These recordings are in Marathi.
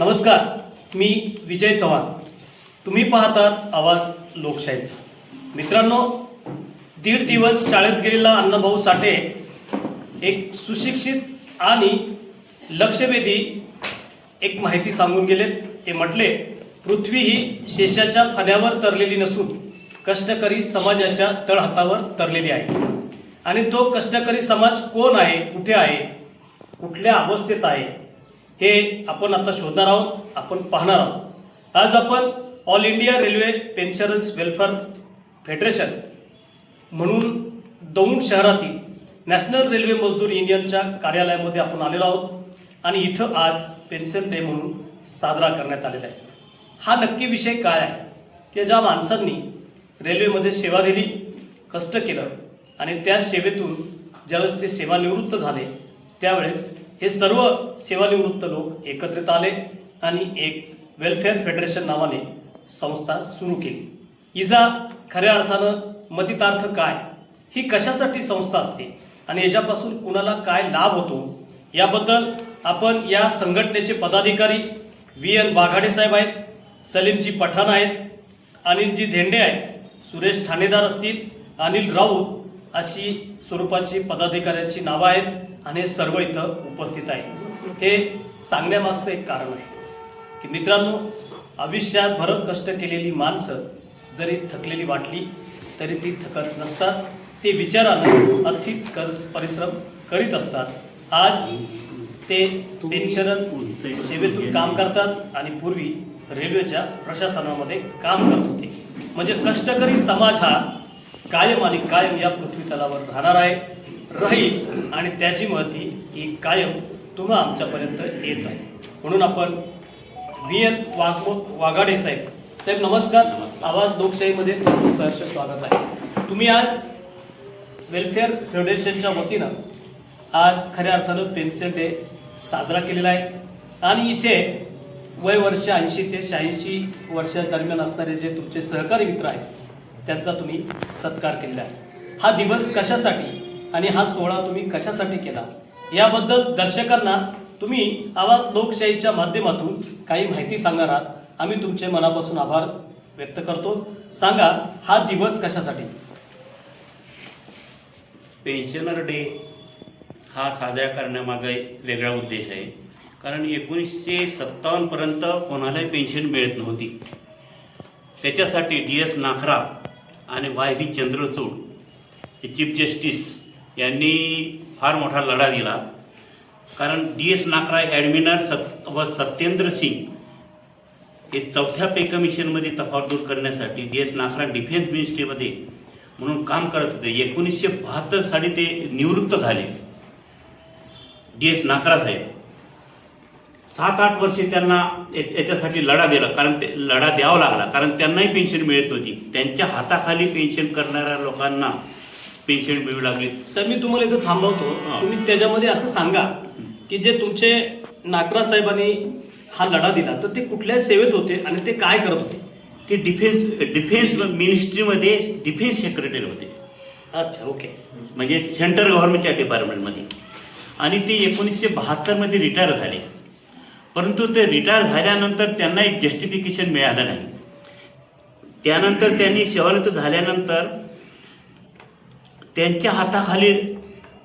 नमस्कार मी विजय चव्हाण. तुम्ही पाहतात आवाज लोकशाहीचा. मित्रांनो दीड दिवस शाळेत गेलेला अण्णाभाऊ साठे एक सुशिक्षित आणि लक्षवेधी एक माहिती सांगून गेलेत. ते म्हटले पृथ्वी ही शेषाच्या फण्यावर तरलेली नसून कष्टकरी समाजाच्या तळहातावर तरलेली आहे. आणि तो कष्टकरी समाज कोण आहे कुठे आहे कुठल्या अवस्थेत आहे हे आपण आता शोधणार आहोत आपण पाहणार आहोत. आज आपण all India railway pensioners welfare federation म्हणून दौंड शहरातील नॅशनल रेल्वे मजदूर युनियनच्या कार्यालयामध्ये आपण आलेलो आहोत आणि इथं आज पेन्शन डे म्हणून साजरा करण्यात आलेला आहे. हा नक्की विषय काय आहे? की ज्या माणसांनी रेल्वेमध्ये सेवा दिली कष्ट केलं आणि त्या सेवेतून ज्यावेळेस ते सेवानिवृत्त झाले त्यावेळेस हे सर्व सेवानिवृत्त लोक एकत्रित आले आणि एक वेलफेअर फेडरेशन नावाने संस्था सुरू केली. इजा खऱ्या अर्थानं मतितार्थ काय? ही कशासाठी संस्था असते? आणि याच्यापासून कुणाला काय लाभ होतो? याबद्दल आपण या संघटनेचे पदाधिकारी व्ही एन वाघाडे साहेब आहेत सलीमजी पठाण आहेत अनिलजी धेंडे आहेत सुरेश ठाणेदार असतील अनिल राऊत अशी स्वरूपाची पदाधिकाऱ्यांची नावं आहेत. आणि हे सर्व इथं उपस्थित आहे. हे सांगण्यामागचं एक कारण आहे की मित्रांनो आयुष्यात भरत कष्ट केलेली माणसं जरी थकलेली वाटली तरी ती थकत नसतात. ते विचारानं अथित कर परिश्रम करीत असतात. आज ते पेन्शनर सेवेतून काम करतात आणि पूर्वी रेल्वेच्या प्रशासनामध्ये काम करत होते. म्हणजे कष्टकरी समाज हा कायम आणि कायम या पृथ्वी तलावर राहणार आहे. राहील आणि त्याची महती ही कायम तुम्हा आमच्यापर्यंत येत आहे. म्हणून आपण व्ही एन वाघ वाघाडे साहेब. साहेब नमस्कार. आवाज लोकशाहीमध्ये तुमचं सहर्ष स्वागत आहे. तुम्ही आज वेलफेअर फेडरेशनच्या वतीनं आज खऱ्या अर्थानं पेन्शन डे साजरा केलेला आहे. आणि इथे वय वर्ष ऐंशी ते शहाऐंशी वर्ष दरम्यान असणारे जे तुमचे सहकारी मित्र आहेत त्यांचा तुम्ही सत्कार केलेला आहे. हा दिवस कशासाठी आणि हा सोहळा तुम्ही कशासाठी केला? याबद्दल दर्शकांना तुम्ही आवाज लोकशाहीच्या माध्यमातून काही माहिती सांगणार आहात. आम्ही तुमचे मनापासून आभार व्यक्त करतो. सांगा हा दिवस कशासाठी? पेन्शनर डे हा साजरा करण्यामागे वेगळा उद्देश आहे. कारण एकोणीसशे सत्तावन्नपर्यंत कोणालाही पेन्शन मिळत नव्हती. त्याच्यासाठी डी एस नाखरा आणि वाय व्ही चंद्रचूड हे चीफ जस्टिस यांनी फार मोठा लढा दिला. कारण डी एस नाकरा ॲडमिनर सत व सत्येंद्र सिंग हे चौथ्या पे कमिशनमध्ये तफावत दूर करण्यासाठी डी एस नाकरा डिफेन्स मिनिस्ट्रीमध्ये म्हणून काम करत होते. एकोणीसशे बहात्तर साली ते निवृत्त झाले. D S Nakara saheb. सात आठ वर्षे त्यांना याच्यासाठी लढा दिला. कारण ते लढा द्यावा लागला. कारण त्यांनाही पेन्शन मिळत नव्हती. त्यांच्या हाताखाली पेन्शन करणाऱ्या लोकांना पेन्शन मिळू लागली. सर मी तुम्हाला इथं थांबवतो. तुम्ही त्याच्यामध्ये असं सांगा की जे तुमचे नाकरा साहेबांनी हा लढा दिला तर ते कुठल्या सेवेत होते आणि ते काय करत होते? ते डिफेन्स डिफेन्स मिनिस्ट्रीमध्ये डिफेन्स सेक्रेटरी होते. अच्छा ओके म्हणजे सेंट्रल गव्हर्नमेंटच्या डिपार्टमेंटमध्ये आणि ते एकोणीसशे बहात्तरमध्ये रिटायर झाले. परंतु ते रिटायर झाल्यानंतर त्यांना एक जस्टिफिकेशन मिळालं नाही. त्यानंतर त्यांनी सेवानिवृत्त झाल्यानंतर त्यांच्या हाताखाली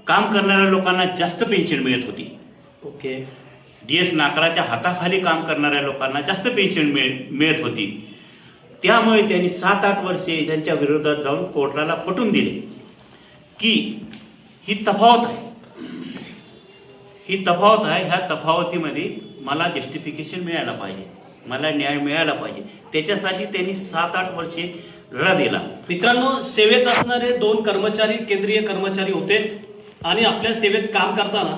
काम करणाऱ्या लोकांना जास्त पेन्शन मिळत होती. ओके. डी एस नाकराच्या हाताखाली काम करणाऱ्या लोकांना जास्त पेन्शन मिळ मिळत होती. त्यामुळे त्यांनी सात आठ वर्षे त्यांच्या विरोधात जाऊन कोर्टाला पटवून दिले. की ही तफावत आहे. ही तफावत आहे ह्या तफावतीमध्ये मला जस्टिफिकेशन मिळायला पाहिजे. मला न्याय मिळायला पाहिजे. त्याच्यासाठी त्यांनी सात आठ वर्षे लढा दिला. मित्रांनो सेवेत असणारे दोन कर्मचारी केंद्रीय कर्मचारी होते आणि आपल्या सेवेत काम करताना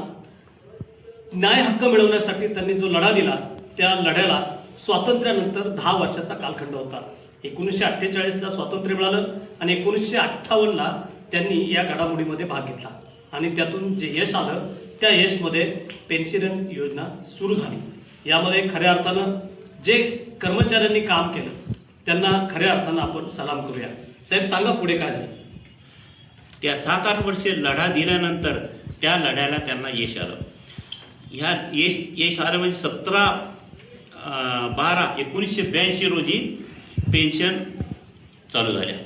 न्याय हक्क मिळवण्यासाठी त्यांनी जो लढा दिला त्या लढ्याला स्वातंत्र्यानंतर दहा वर्षाचा कालखंड होता. एकोणीसशे अठ्ठेचाळीसला स्वातंत्र्य मिळालं आणि एकोणीसशे अठ्ठावन्नला त्यांनी या घडामोडीमध्ये भाग घेतला. आणि त्यातून जे यश आलं त्या यशमध्ये पेन्शन योजना सुरू झाली. यामध्ये खऱ्या अर्थानं जे कर्मचाऱ्यांनी काम केलं त्यांना खऱ्या अर्थानं आपण सलाम करूया. साहेब सांगा पुढे काय झालं? त्या सात आठ वर्षे लढा दिल्यानंतर त्या लढ्याला त्यांना यश आलं. ह्या यश यश आलं म्हणजे सतरा बारा एकोणीसशे ब्याऐंशी रोजी पेन्शन चालू झाल्या.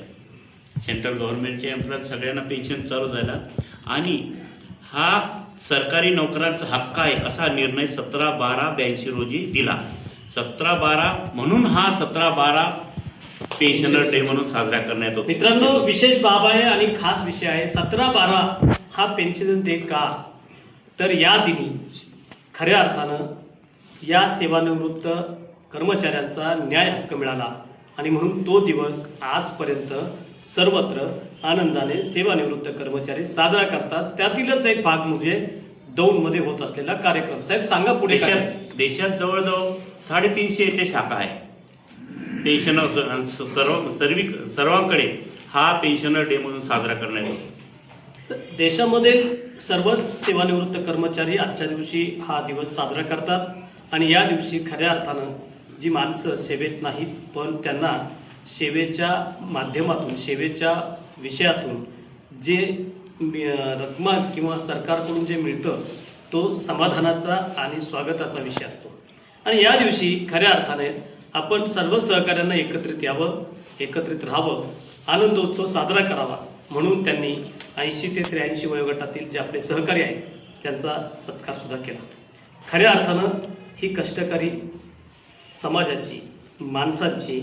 सेंट्रल गव्हर्नमेंटच्या एम्प्लॉय सगळ्यांना पेन्शन चालू झाला. आणि हा सरकारी नोकरांचा हक्क आहे असा निर्णय सतरा बारा ब्याऐंशी रोजी दिला. सतरा बारा म्हणून हा सतरा बारा पेन्शनर डे म्हणून साजरा करण्यात येतो. मित्रांनो विशेष बाब आहे आणि खास विषय आहे. सतरा बारा हा पेन्शन डे का? तर या दिनी खऱ्या अर्थानं या सेवानिवृत्त कर्मचाऱ्यांचा न्याय हक्क मिळाला. आणि म्हणून तो दिवस आजपर्यंत सर्वत्र आनंदाने सेवानिवृत्त कर्मचारी साजरा करतात. त्यातीलच एक भाग म्हणजे दौंडमध्ये होत असलेला कार्यक्रम. साहेब सांगा पुढे देशात जवळजवळ साडेतीनशे येथे शाखा आहे. पेन्शनर स- सर्व सर्विक सर्वांकडे हा पेन्शनर डे म्हणून साजरा करण्यात येतो. स- देशामध्ये सर्वच सेवानिवृत्त कर्मचारी आजच्या दिवशी हा दिवस साजरा करतात आणि या दिवशी खऱ्या अर्थानं जी माणसं सेवेत नाहीत पण त्यांना सेवेच्या माध्यमातून सेवेच्या विषयातून जे मी- किंवा सरकारकडून जे मिळतं तो समाधानाचा आणि स्वागताचा विषय असतो. आणि या दिवशी खऱ्या अर्थाने आपण सर्व सहकाऱ्यांना एकत्रित यावं एकत्रित राहावं आनंदोत्सव साजरा करावा म्हणून त्यांनी ऐंशी ते त्र्याऐंशी वयोगटातील जे आपले सहकारी आहेत त्यांचा सत्कार सुद्धा केला. खऱ्या अर्थानं ही कष्टकरी समाजाची माणसांची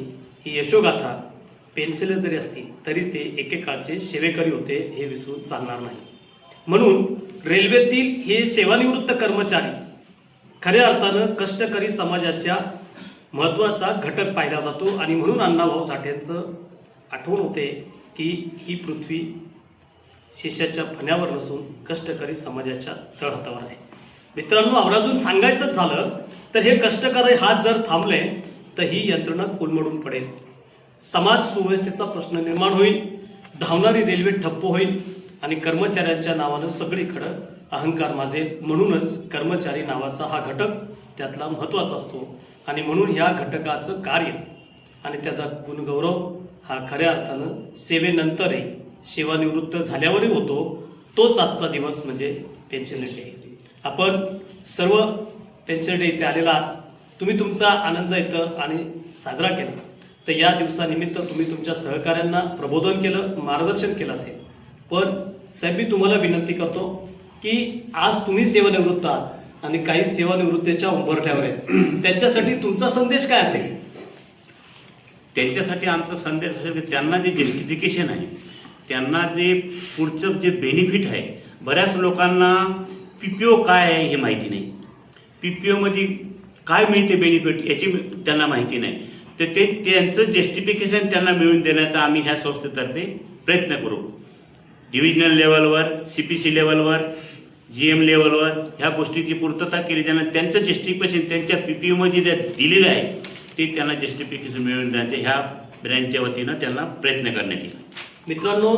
ही यशोगाथा पेन्सिल जरी असतील तरी ते एकेकाळचे सेवेकरी होते हे विसरून चालणार नाही. म्हणून रेल्वेतील हे सेवानिवृत्त कर्मचारी खऱ्या अर्थानं कष्टकरी समाजाच्या महत्त्वाचा घटक पाहिला जातो. आणि म्हणून अण्णाभाऊ साठेंचं आठवण होते की ही पृथ्वी शिष्याच्या फण्यावर नसून कष्टकरी समाजाच्या तळहातावर आहे. मित्रांनो आवराजून सांगायचंच झालं तर हे कष्टकरी हात जर थांबले तर ही यंत्रणा कोलमडून पडेल. समाज सुव्यवस्थेचा प्रश्न निर्माण होईल धावणारी रेल्वे ठप्प होईल आणि कर्मचाऱ्यांच्या नावानं सगळीकडं अहंकार माझे म्हणूनच कर्मचारी नावाचा हा घटक त्यातला महत्त्वाचा असतो. आणि म्हणून ह्या घटकाचं कार्य आणि त्याचा गुणगौरव हा खऱ्या अर्थानं सेवेनंतरही सेवानिवृत्त झाल्यावरही होतो. तोच आजचा दिवस म्हणजे पेन्शन डे आपण सर्व पेन्शन डे इथे आलेला आहात. तुम्ही तुमचा आनंद इथं आणि साजरा केला. तर या दिवसानिमित्त तुम्ही तुमच्या सहकाऱ्यांना प्रबोधन केलं मार्गदर्शन केलं असेल. पण साहेब मी तुम्हाला विनंती करतो की आज तुम्ही सेवानिवृत्त आहात आणि काही सेवानिवृत्तीच्या उंबरठ्यावर आहेत. त्यांच्यासाठी तुमचा संदेश काय असेल? त्यांच्यासाठी आमचा संदेश असेल की त्यांना जे जस्टिफिकेशन आहे त्यांना जे पुढचं जे बेनिफिट आहे बऱ्याच लोकांना पी पी ओ काय आहे हे माहिती नाही. पी पी ओमध्ये काय मिळते बेनिफिट याची त्यांना माहिती नाही. तर ते त्यांचं जस्टिफिकेशन त्यांना मिळवून देण्याचा आम्ही ह्या संस्थेतर्फे प्रयत्न करू. डिव्हिजनल लेवलवर सी पी सी लेवलवर जी एम लेवलवर ह्या गोष्टीची पूर्तता केली. त्यांना त्यांचं जस्टिफिकेशन त्यांच्या पी पी यूमध्ये जे दिलेलं आहे ते त्यांना जस्टिफिकेशन मिळवून जाते. ह्या ब्रँचच्या वतीनं त्यांना प्रयत्न करण्यात येईल. मित्रांनो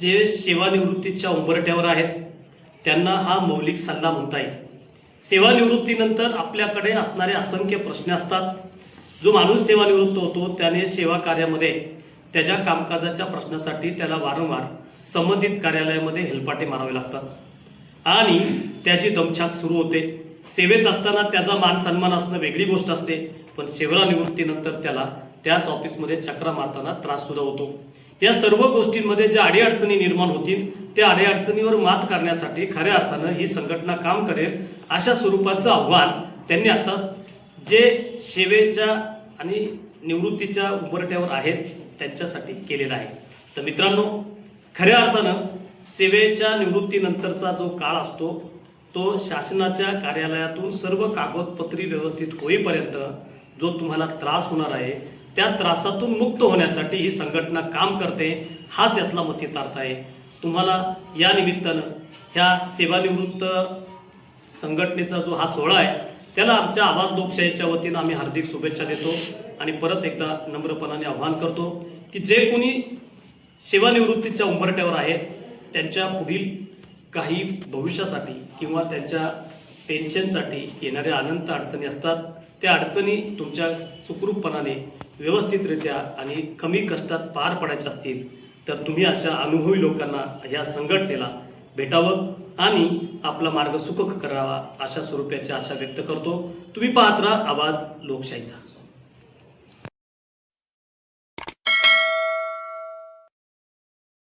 जे सेवानिवृत्तीच्या उंबरठ्यावर आहेत त्यांना हा मौलिक सल्ला म्हणता येईल. सेवानिवृत्तीनंतर आपल्याकडे असणारे असंख्य प्रश्न असतात. जो माणूस सेवानिवृत्त होतो त्याने सेवा कार्यामध्ये त्याच्या कामकाजाच्या प्रश्नासाठी त्याला वारंवार संबंधित कार्यालयामध्ये हेलपाटे मारावे लागतात. आणि त्याची दमछाक सुरू होते. सेवेत असताना त्याचा मान सन्मान असणं वेगळी गोष्ट असते. पण सेवानिवृत्तीनंतर त्याला त्याच ऑफिसमध्ये चक्रा मारताना त्रास सुद्धा होतो. या सर्व गोष्टींमध्ये ज्या अडीअडचणी निर्माण होतील त्या अडीअडचणीवर मात करण्यासाठी खऱ्या अर्थानं ही संघटना काम करेल अशा स्वरूपाचं आव्हान त्यांनी आता जे सेवेच्या आणि निवृत्तीच्या उंबरट्यावर आहेत त्यांच्यासाठी केलेलं आहे. तर मित्रांनो खऱ्या अर्थानं सेवेच्या निवृत्तीनंतरचा जो काळ असतो तो शासनाच्या कार्यालयातून सर्व कागदपत्री व्यवस्थित होईपर्यंत जो तुम्हाला त्रास होणार आहे त्या त्रासातून मुक्त होण्यासाठी ही संघटना काम करते हाच यातला मतितार्थ आहे. तुम्हाला या निमित्तानं ह्या सेवानिवृत्त संघटनेचा जो हा सोहळा आहे त्याला आमच्या आवाज लोकशाहीच्या वतीनं आम्ही हार्दिक शुभेच्छा देतो आणि परत एकदा नम्रपणाने आव्हान करतो की जे कोणी सेवानिवृत्तीच्या उंबरट्यावर आहेत. त्यांच्या पुढील काही भविष्यासाठी किंवा त्यांच्या पेन्शनसाठी येणाऱ्या अनंत अडचणी असतात. त्या अडचणी तुमच्या सुखरूपपणाने व्यवस्थितरित्या आणि कमी कष्टात पार पडायच्या असतील तर तुम्ही अशा अनुभवी लोकांना या संघटनेला भेटावं आणि आपला मार्ग सुखक करावा अशा स्वरूपाची आशा व्यक्त करतो. तुम्ही पाहत राहा आवाज लोकशाहीचा.